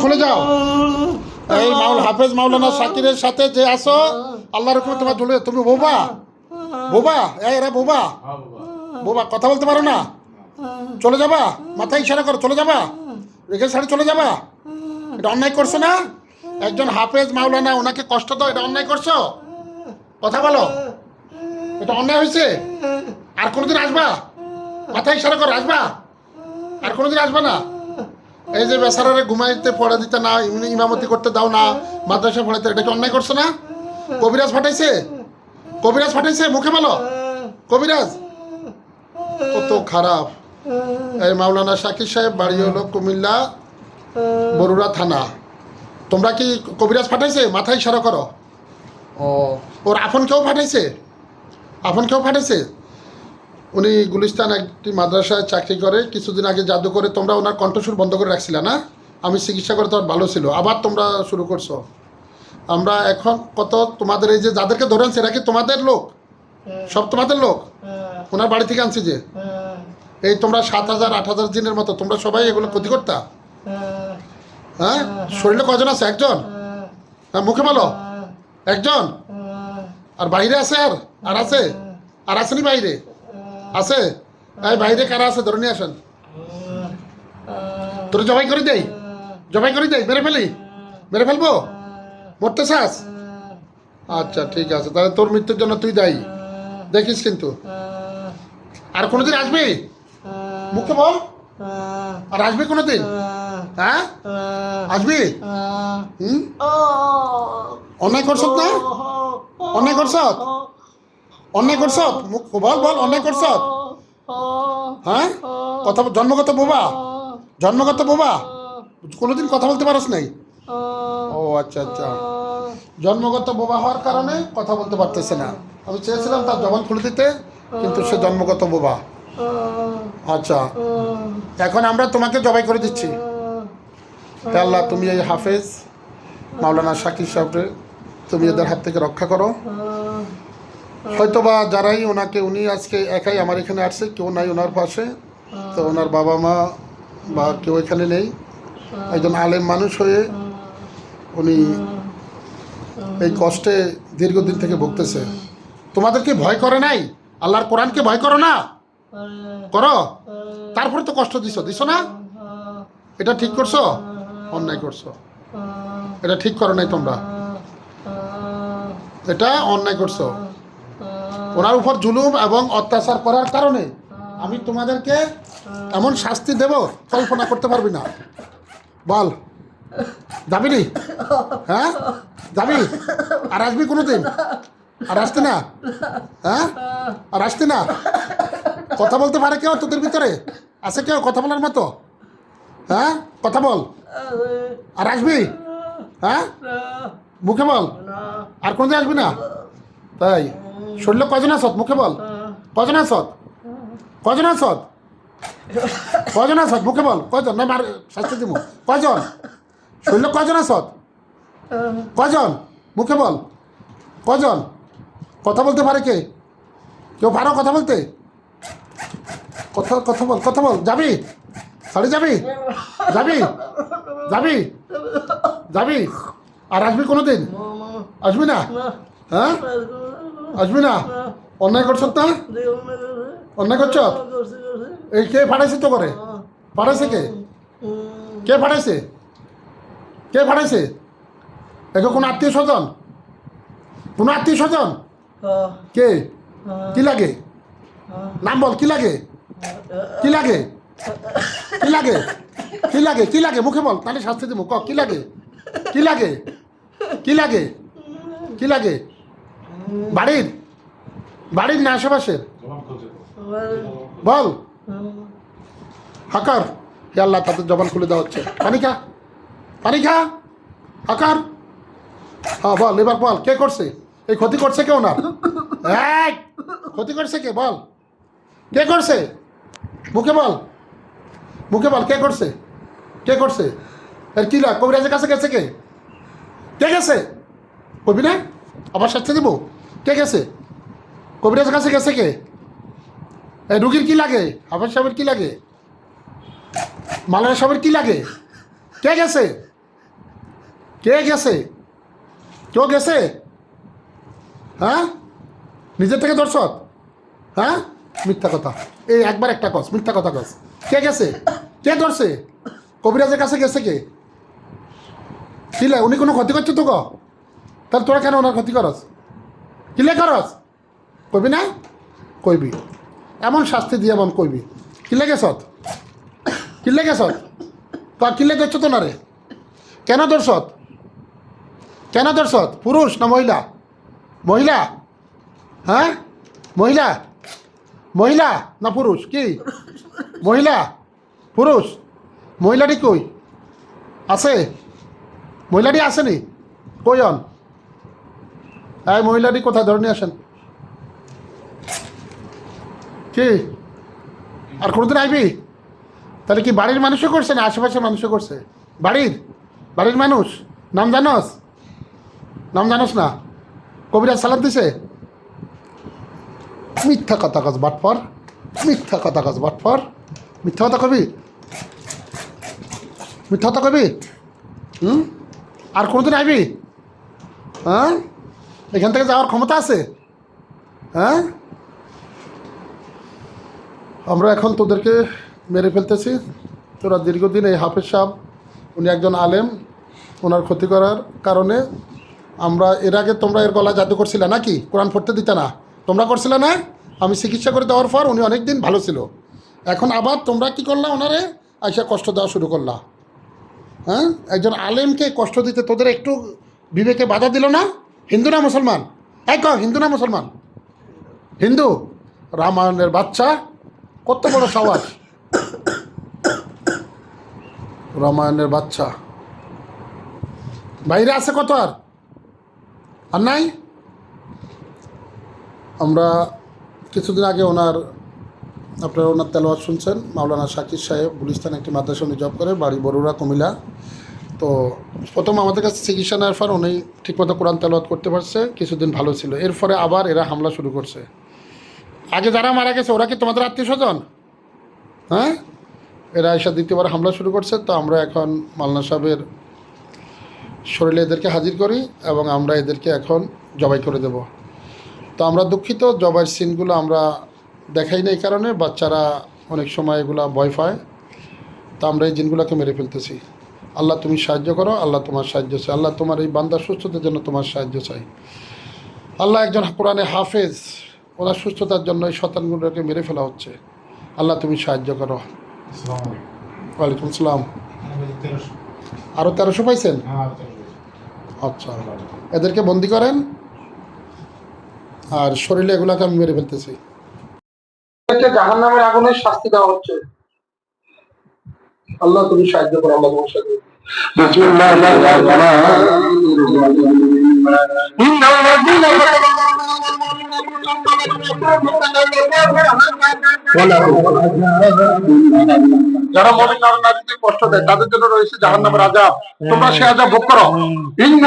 খুলে যাও। এই মাউল হাফেজ মাওলানা শাকিরের সাথে যে আসো আল্লাহর হুকুমে তোমার চলে তুমি বোবা? বোবা? এই রে বোবা। বোবা, কথা বলতে পারো না? চলে যাবা? মাথায় ইশারা করো, চলে যাবা? রেখে সাড়ে চলে যাবা? এটা অন্যায় করছ না? একজন হাফেজ মাওলানা, ওনাকে কষ্ট দাও, এটা অন্যায় করছ? কথা বলো। এটা অন্যায় হয়েছে? আর কোনোদিন আসবা? মাথায় ইশারা করো, আসবা? আর কোনোদিন আসবা না? এই যে বেসারারে ঘুমাইতে পড়া দিতে না ইমামতি করতে দাও না মাদ্রাসা পড়াইতে এটা কি অন্যায় করছ না? কবিরাজ ফাটাইছে কবিরাজ ফাটাইছে মুখে বলো কবিরাজ? কত খারাপ। এই মাওলানা শাকির সাহেব বাড়ি হলো কুমিল্লা বরুড়া থানা। তোমরা কি কবিরাজ ফাটাইছে মাথায় ইশারা করো। ও। ওর আপন কেউ ফাটাইছে আপন কেউ ফাটাইছে উনি গুলিস্তান একটি মাদ্রাসায় চাকরি করে কিছুদিন আগে জাদু করে তোমরা ওনার কণ্ঠস্বর বন্ধ করে রাখছিলে না? আমি চিকিৎসা করে তোমার ভালো ছিল। আবার তোমরা শুরু করছ। আমরা এখন কত তোমাদের এই যে যাদেরকে ধরে আনছে এরা কি তোমাদের লোক? সব তোমাদের লোক? ওনার বাড়ি থেকে আনছি যে? এই তোমরা সাত হাজার আট হাজার দিনের মতো তোমরা সবাই এগুলো ক্ষতি করতা? হ্যাঁ? শরীরে কজন আছে? একজন? হ্যাঁ মুখে বলো। একজন? আর বাইরে আছে আর? আর আছে? আর আসেনি বাইরে? আছে? এই বাইরে কারা আছে? ধরে নিয়ে আসেন। তোর জবাই করে দেই। জবাই করে দেই, মেরে ফেলি। মেরে ফেলব? মরতে চাস? আচ্ছা ঠিক আছে। তাহলে তোর মৃত্যুর জন্য তুই দায়ী। দেখিস কিন্তু। আর কোনোদিন আসবি? মুখে বল। আর আসবি কোনোদিন? হ্যাঁ? আসবি? হুম? অন্যায় করছত না? অন্যায় করছত অন্যায় করছত মুখ বল বল, অন্যায় করছত হ্যাঁ? কথা জন্মগত বোবা? জন্মগত বোবা? কোনোদিন কথা বলতে পারস নাই? ও আচ্ছা আচ্ছা। জন্মগত বোবা হওয়ার কারণে কথা বলতে পারতেছে না। আমি চেয়েছিলাম তার জবান খুলে দিতে, কিন্তু সে জন্মগত বোবা। আচ্ছা। এখন আমরা তোমাকে জবাই করে দিচ্ছি। আল্লাহ, তুমি এই হাফেজ, মাওলানা শাকির সাহেবের তুমি এদের হাত থেকে রক্ষা করো। হয়তোবা যারাই ওনাকে, উনি আজকে একাই আমার এখানে আসছে, কেউ নাই ওনার পাশে। তো ওনার বাবা মা বা কেউ এখানে নেই। একজন আলেম মানুষ হয়ে উনি এই কষ্টে দীর্ঘদিন থেকে ভুগতেছে। তোমাদেরকে ভয় করে নাই? আল্লাহর কোরআনকে ভয় করো না? করো? তারপরে তো কষ্ট দিছো দিছো না? এটা ঠিক করছ? অন্যায় করছ। এটা ঠিক করো নাই তোমরা। এটা অন্যায় করছ। ওনার উপর জুলুম এবং অত্যাচার করার কারণে আমি তোমাদেরকে এমন শাস্তি দেব, কল্পনা করতে পারবি না। বল। যাবি নি? হ্যাঁ? যাবি? আর আসবি কোনোদিন? আর আসতে না? হ্যাঁ? আর আসতে না? কথা বলতে পারে কেউ তোদের ভিতরে? আছে কেউ কথা বলার মতো? হ্যাঁ? কথা বল। আর আসবি? হ্যাঁ? মুখে বল। আর কোনদিন আসবি না? তাই। শরীরে কজন আসত মুখে বল। কজন আসত কজন আসত কজন আসত মুখে বল। কজন না মার শাস্তি দিব। কজন শরীরে কজন আসত কজন মুখে বল। কজন কথা বলতে পারে কে? কেউ পারো কথা বলতে? কথা কথা বল কথা বল। যাবি? সাড়ে যাবি? যাবি? যাবি? যাবি? আর আসবি কোনোদিন? আসবি না? হ্যাঁ? আসবি না অন্যায় করছ না অন্যায় করছ এই কে ফাটাইছে তো করে ফাটাইছে কে কে ফাটাইছে কে ফাটাইছে একে কোনো আত্মীয় স্বজন কোনো আত্মীয় স্বজন কে কি লাগে নাম বল কি লাগে কি লাগে কি লাগে কি লাগে কি লাগে মুখে বল তাহলে শাস্তি দেবো ক কি লাগে কি লাগে কি লাগে কি লাগে বাড়ির? বাড়ির না আশেপাশের? বল। হাকার। হে আল্লাহ, তাদের জবান খুলে দেওয়া হচ্ছে। পানি খা পানি খা হাকার। হ্যাঁ বল, এবার বল, কে করছে? এই ক্ষতি করছে কেউ না? ক্ষতি করছে কে? বল। কে করছে? মুখে বল। মুখে বল, কে করছে? কে করছে? এর কি কবিরাজের কাছে গেছে কে? কে গেছে? কবি না আবার শাস্তি দিব? কে গেছে? কবিরাজের কাছে গেছে কে? এই রুগীর কি লাগে? হাফেজ সাহেবের কি লাগে? মালানা সাহেবের কি লাগে? কে গেছে? কে গেছে? কেউ গেছে? হ্যাঁ? নিজের থেকে দর্শক? হ্যাঁ? মিথ্যা কথা। এই একবার একটা কস, মিথ্যা কথা কস। কে গেছে? কে ধরছে? কবিরাজের কাছে গেছে কে? কিলে উনি কোনো ক্ষতি করছে তো ক? তাহলে তোরা কেন ওনার ক্ষতি করস? কিলে করস কইবি না? কইবি। এমন শাস্তি দিয়ে এমন কইবি। কিলে গেছত কিলে গেছত তো কিলে ধরছ তো না রে? কেন দর্শত কেন দর্শত পুরুষ না মহিলা? মহিলা? হ্যাঁ? মহিলা? মহিলা না পুরুষ? কি? মহিলা? পুরুষ? মহিলাটি কই? আছে? মহিলাটি আসেনি? কইন এই মহিলাটি কোথায়? ধরে নিয়ে আসেন। কি? আর কোনোদিন আইবি? তাহলে কি বাড়ির মানুষও করছে না আশেপাশের মানুষও করছে? বাড়ির? বাড়ির মানুষ? নাম জানোস? নাম জানোস না? কবিরাজ সালাদ দিছে? মিথ্যা কথা কাজ বাটফর। মিথ্যা কথা কাজ বাটফর। মিথ্যা কথা কবি? মিথ্যা কথা কবি? হুম? আর কোনোদিন আইবি? হ্যাঁ? এখান থেকে যাওয়ার ক্ষমতা আছে? হ্যাঁ? আমরা এখন তোদেরকে মেরে ফেলতেছি। তোরা দীর্ঘদিন এই হাফেজ সাহেব, উনি একজন আলেম, ওনার ক্ষতি করার কারণে আমরা, এর আগে তোমরা এর গলা জাদু করছিলে নাকি? কোরআন পড়তে দিতে না। তোমরা করছিলে না? আমি চিকিৎসা করে দেওয়ার পর উনি অনেক দিন ভালো ছিল। এখন আবার তোমরা কি করলা ওনারে? আইসা কষ্ট দেওয়া শুরু করলা। হ্যাঁ? একজন আলেমকে কষ্ট দিতে তোদের একটু বিবেকে বাধা দিল না? হিন্দু না মুসলমান? এক হিন্দু না মুসলমান? হিন্দু? রামায়ণের বাচ্চা? কত বড় সাবাস রামায়ণের বাচ্চা। বাইরে আছে কত আর? আর নাই? আমরা কিছুদিন আগে ওনার, আপনারা ওনার তেলোয়ার শুনছেন, মাওলানা শাকির সাহেব গুলিস্তান একটি মাদ্রাসা উনি জব করে, বাড়ি বরুড়া, কুমিল্লা। তো প্রথম আমাদের কাছে চিকিৎসা নেওয়ার পর উনি ঠিকমতো কোরআন তেলাওয়াত করতে পারছে, কিছুদিন ভালো ছিল। এরপরে আবার এরা হামলা শুরু করছে। আগে যারা মারা গেছে, ওরা কি তোমাদের আত্মীয় স্বজন? হ্যাঁ? এরা এসে দ্বিতীয়বার হামলা শুরু করছে, তো আমরা এখন মালনা সাহেবের শরীরে এদেরকে হাজির করি এবং আমরা এদেরকে এখন জবাই করে দেব। তো আমরা দুঃখিত, জবাইয়ের সিনগুলো আমরা দেখাই না এই কারণে, বাচ্চারা অনেক সময় এগুলো ভয় পায়। তো আমরা এই জিনগুলোকে মেরে ফেলতেছি। আল্লাহ তুমি সাহায্য করো আল্লাহ তোমার সাহায্য চাই আল্লাহ তোমার এই বান্দার সুস্থতার জন্য তোমার সাহায্য চাই আল্লাহ একজন কোরআনে হাফেজ ওনার সুস্থতার জন্য এই শতানগুলোকে মেরে ফেলা হচ্ছে। আল্লাহ তুমি সাহায্য করো। ওয়ালাইকুম আসসালাম। আরও তেরোশো। পাইছেন? আচ্ছা। এদেরকে বন্দি করেন। আর শরীরে এগুলাকে আমি মেরে ফেলতেছি। জাহান নামের আগুনে শাস্তি দেওয়া হচ্ছে। আল্লাহ তুমি সাহায্য করো, আল্লাহ তোমার সাথে। যারা মনে নাম নারীকে কষ্ট দেয়, তাদের জন্য রয়েছে জাহান নাম রাজা তোমরা সে আজা ভোগ করো। ইন্দ্র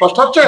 কষ্ট হচ্ছে